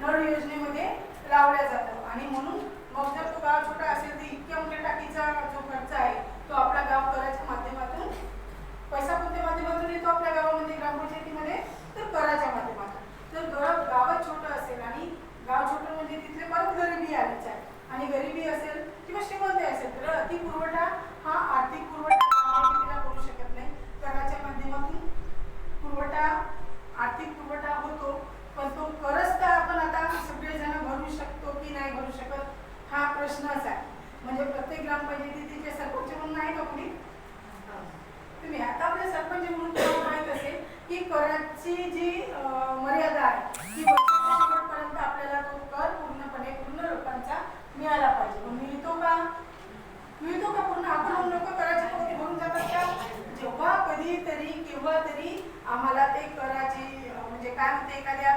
नळ योजनेमध्ये लावल्या जातं आणि म्हणून मग जर तो गाव छोटा असेल तर इतक्या मोठ्या टाकीचा जो खर्च आहे तो आपला गाव कराच्या माध्यमातून पैसा कोणत्या माध्यमातून येतो आपल्या गावामध्ये ग्रामपंचायतीमध्ये तर कराच्या माध्यमातून. तर गाव गावात छोटं असेल आणि गाव छोटं म्हणजे तिथले परत गरिबी आलीच आहे फेमस आहे. म्हणजे प्रत्येक ग्रामपंचायतीचे सरपंच म्हणून नाही का कुणी तुम्ही आता आपले सरपंच म्हणून माहीत असेल की कराची जी मर्यादा आहे ती शेवटपर्यंत आपल्याला तो कर पूर्णपणे पूर्ण रूपांचा मिळाला पाहिजे. मग मिळतो का? मिळतो का पूर्ण? आपण लोक कराच्या बाबतीत होऊन जातात का? जेव्हा कधीतरी केव्हा तरी आम्हाला ते कराची म्हणजे काय म्हणते एखाद्या